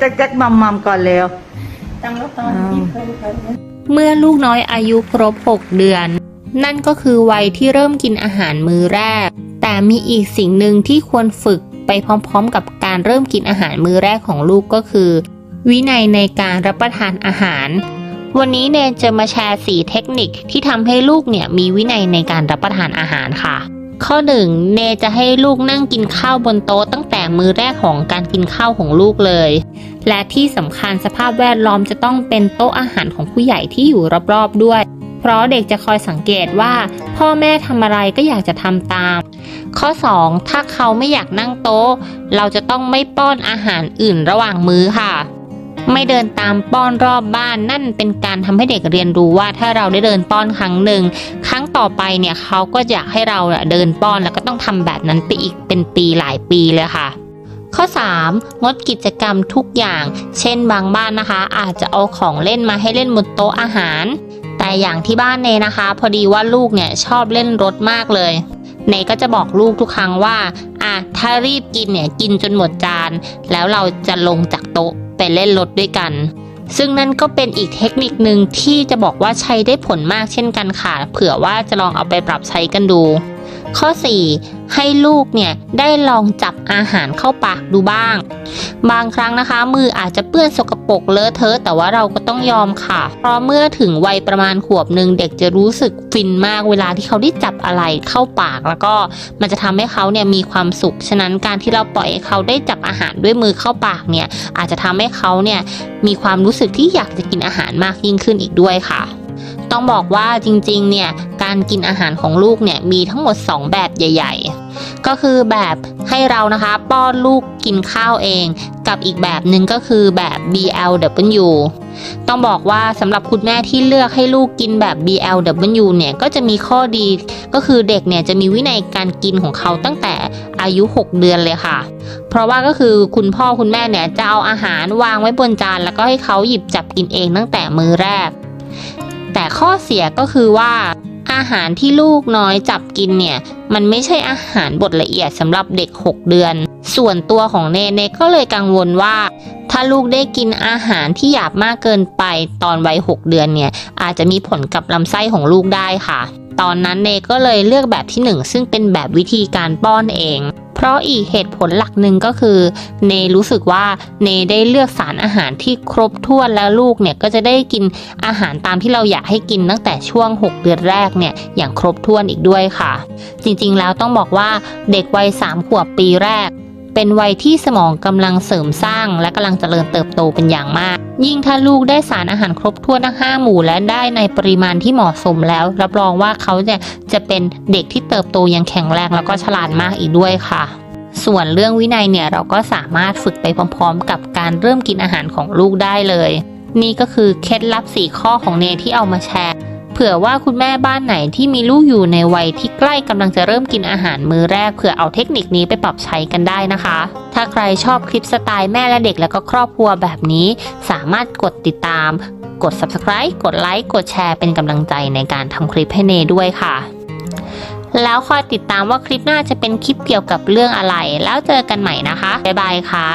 จะแจ๊กมัมมัมก่อนเร็วตั้งแล้ว เมื่อลูกน้อยอายุครบ 6 เดือน นั่นก็คือวัยที่เริ่มกินอาหารมื้อแรก แต่มีอีกสิ่งหนึ่งที่ควรฝึกไปพร้อมๆ กับการเริ่มกินอาหารมื้อแรกของลูกก็คือ วินัยในการรับประทานอาหาร วันนี้เนนจะมาแชร์สีเทคนิคที่ทำให้ลูกเนี่ยมีวินัยในการรับประทานอาหารค่ะ ข้อหนึ่งเนจะให้ลูกนั่งกินข้าวบนโต๊ะตั้งแต่มือแรกของการกินข้าวของลูกเลย และที่สำคัญสภาพแวดล้อมจะต้องเป็นโต๊ะอาหารของผู้ใหญ่ที่อยู่รอบๆด้วย เพราะเด็กจะคอยสังเกตว่า พ่อแม่ทำอะไรก็อยากจะทำตาม ข้อ 2 ถ้าเขาไม่อยากนั่งโต๊ะ เราจะต้องไม่ป้อนอาหารอื่นระหว่างมื้อค่ะ ไม่เดินตามป้อนรอบบ้านนั่นเป็นการทำให้เด็กเรียนรู้ว่าถ้าเราได้เดินป้อนครั้งหนึ่งครั้งต่อไปเนี่ยเขาก็อยากให้เราเดินป้อนแล้วก็ต้องทำแบบนั้นไปอีกเป็นปีหลายปีเลยค่ะข้อ 3 งดกิจกรรมทุกอย่าง เช่นบางบ้านนะคะ อาจจะเอาของเล่นมาให้เล่นบนโต๊ะอาหาร แต่อย่างที่บ้านเนนะคะ พอดีว่าลูกเนี่ยชอบเล่นรถมากเลยเนก็จะบอกลูกทุกครั้งว่าอะถ้ารีบกินเนี่ยกินจนหมดจาน แล้วเราจะลงจากโต๊ะ ไปเล่นรถด้วยกัน ซึ่งนั่นก็เป็นอีกเทคนิคหนึ่งที่จะบอกว่าใช้ได้ผลมากเช่นกันค่ะ เผื่อว่าจะลองเอาไปปรับใช้กันดู ข้อ 4 ให้ลูกเนี่ยได้ลองจับอาหารเข้าปากดูบ้าง บางครั้งนะคะ มืออาจจะเปื้อนสกปรกเลอะเทอะแต่ว่าเราก็ต้องยอมค่ะ เพราะเมื่อถึงวัยประมาณขวบหนึ่งเด็กจะรู้สึกฟินมากเวลาที่เขาได้จับอะไรเข้าปาก แล้วก็มันจะทำให้เขาเนี่ยมีความสุข ฉะนั้นการที่เราปล่อยให้เขาได้จับอาหารด้วยมือเข้าปากเนี่ยอาจจะทำให้เขาเนี่ยมีความรู้สึกที่อยากจะกินอาหารมากยิ่งขึ้นอีกด้วยค่ะต้องบอกว่าจริงๆ เนี่ย การกินอาหารของลูกเนี่ยมีทั้งหมด 2 แบบใหญ่ ๆ ก็คือแบบให้เรานะคะป้อนลูกกินข้าวเอง กับอีกแบบหนึ่งก็คือแบบ BLW ต้องบอกว่าสำหรับคุณแม่ที่เลือกให้ลูกกินแบบ BLW เนี่ยก็จะมีข้อดีก็คือเด็กเนี่ยจะมีวินัยการกินของเขาตั้งแต่อายุ 6 เดือนเลยค่ะ เพราะว่าก็คือคุณพ่อคุณแม่เนี่ยจะเอาอาหารวางไว้บนจานแล้วก็ให้เขาหยิบจับกินเองตั้งแต่มื้อแรก แต่ข้อเสียก็คือว่า อาหารที่ลูกน้อยจับกินเนี่ย มันไม่ใช่อาหารบดละเอียดสำหรับเด็ก 6 เดือน ส่วนตัวของเนเนก็เลยกังวลว่า ถ้าลูกได้กินอาหารที่หยาบมากเกินไปตอนวัย 6 เดือนเนี่ย อาจจะมีผลกับลำไส้ของลูกได้ค่ะ ตอนนั้นเนก็เลยเลือกแบบที่หนึ่งซึ่งเป็นแบบวิธีการป้อนเอง เพราะอีกเหตุผลหลักหนึ่งก็คือ เนรู้สึกว่าเนได้เลือกสารอาหารที่ครบถ้วนแล้วลูกเนี่ยก็จะได้กินอาหารตามที่เราอยากให้กินตั้งแต่ช่วง 6 เดือนแรกเนี่ยอย่างครบถ้วนอีกด้วยค่ะ จริงๆแล้วต้องบอกว่าเด็กวัย3ขวบปีแรก เป็นวัยที่สมองกำลังเสริมสร้างและกำลังเจริญเติบโตเป็นอย่างมาก ยิ่งถ้าลูกได้สารอาหารครบถ้วนทั้งห้าหมู่และได้ในปริมาณที่เหมาะสมแล้ว รับรองว่าเขาเนี่ยจะเป็นเด็กที่เติบโตอย่างแข็งแรงแล้วก็ฉลาดมากอีกด้วยค่ะ ส่วนเรื่องวินัยเนี่ยเราก็สามารถฝึกไปพร้อมๆ กับการเริ่มกินอาหารของลูกได้เลย นี่ก็คือเคล็ดลับสีข้อของเนที่เอามาแชร์เผื่อว่าคุณแม่บ้านไหนที่มีลูกอยู่ในวัยที่ใกล้กำลังจะเริ่มกินอาหารมื้อแรกเผื่อเอาเทคนิคนี้ไปปรับใช้กันได้นะคะ ถ้าใครชอบคลิปสไตล์แม่และเด็กแล้วก็ครอบครัวแบบนี้ สามารถกดติดตาม กด subscribe กดไลค์กดแชร์เป็นกำลังใจในการทำคลิปให้เนด้วยค่ะ แล้วคอยติดตามว่าคลิปหน้าจะเป็นคลิปเกี่ยวกับเรื่องอะไร แล้วเจอกันใหม่นะคะ บ๊ายบายค่ะ